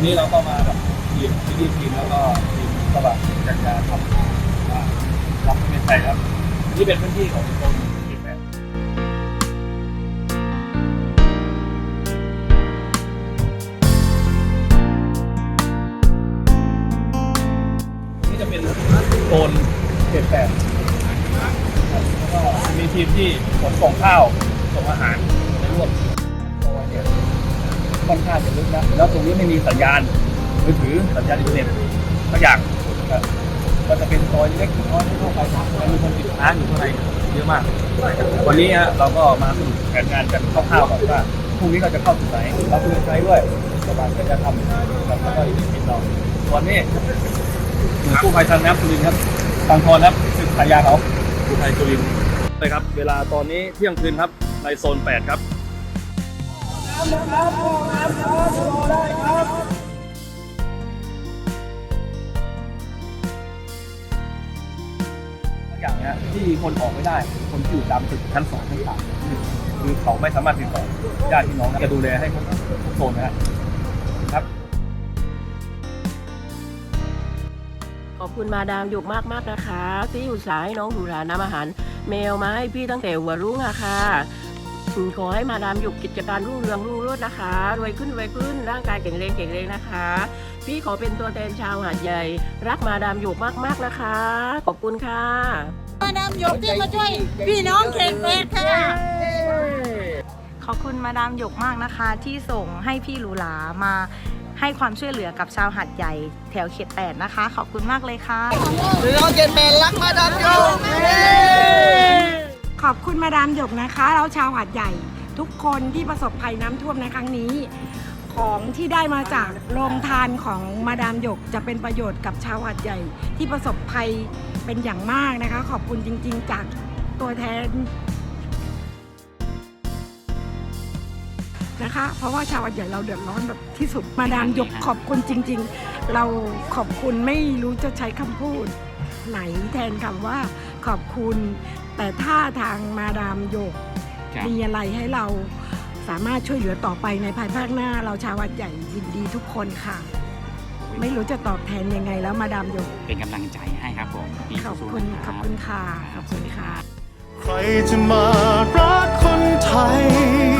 วันนี้เราก็มากับทีมทีมทีมแล้วก็ทีมกระบะจัดการทำอ่ารับเป็นไทยครับนี่เป็นพื้นที่ของตรงทีมแปดนี่จะเป็นโซนเขตแปดครับแล้วก็มีทีมที่ขนส่งข้าวส่งอาหาร ค่อนข้างจะลึกนะแล้วตรงนี้ไม่มีสัญญาณมือถือสัญญาณอินเทอร์เน็ตทุกอย่างก็จะเป็นซอยเล็กน้อยทั่วไปแต่มีคนติดค้างอยู่ข้างในเยอะมาก วันนี้ฮะเราก็มาสรุปแผนงานกันคร่าวๆก่อนว่าพรุ่งนี้เราจะเข้าถึงไหนเราคุยกันใช้ด้วยสบายก็จะทำแล้วก็อีกนิดหน่อยส่วนนี้หน่วยกู้ภัยทางน้ำสุรินทร์ครับบางทอนครับคือฉายาเขากู้ภัยสุรินทร์เลยครับ เวลาตอนนี้เที่ยงคืนครับในโซน 8 ครับ อย่างเนี้ยที่คนออกไม่ได้ คนที่อยู่ตามตึกชั้นสองชั้นสามคือเขาไม่สามารถติดต่อญาติพี่น้องจะดูแลให้ทุกโซนนะครับ ขอบคุณมาดามหยกมากมากนะคะ ที่อุตส่าห์ให้น้องหูหลานนำอาหาร แมวมาให้พี่ตั้งแต่หัวรุ่งอะค่ะ ขอให้มาดามหยกกิจการรุ่งเรืองรุ่งโรจน์นะคะ รวยขึ้นรวยขึ้นร่างกายแข็งแรงแข็งแรงนะคะ พี่ขอเป็นตัวแทนชาวหาดใหญ่ รักมาดามหยกมากๆนะคะ ขอบคุณค่ะ มาดามหยกที่มาช่วยพี่น้องเขตแปดค่ะ ขอบคุณมาดามหยกมากนะคะ ที่ส่งให้พี่หรูหรามาให้ความช่วยเหลือกับชาวหัดใหญ่แถวเขตแปดนะคะ ขอบคุณมากเลยค่ะพี่น้องเขตแปดรักมาดามหยก ขอบคุณมาดามหยกนะคะแล้วชาวหาดใหญ่ ทุกคนที่ประสบภัยน้ำท่วมในครั้งนี้ ของที่ได้มาจากโรงทานของมาดามหยกจะเป็นประโยชน์กับชาวหาดใหญ่ ที่ประสบภัยเป็นอย่างมากนะคะ ขอบคุณจริง ๆ จากตัวแทนนะคะ เพราะว่าชาวหาดใหญ่เราเดือดร้อนแบบที่สุดมาดามหยกขอบคุณจริง ๆ เราขอบคุณไม่รู้จะใช้คำพูดไหนแทนคำว่า ขอบคุณ แต่ถ้าทางมาดามโยกครับ มีอะไรให้เราสามารถช่วยเหลือต่อไปในภายภาคหน้า เราชาววัดใหญ่ยินดีทุกคนค่ะ ไม่รู้จะตอบแทนยังไงแล้วมาดามโยกเป็นกำลังใจให้ครับผมพี่ขอบสู้ๆคุณนะขรัอบคุณค่ะขอบคุณค่ะ ใครจะมารักคนไทยเท่าคน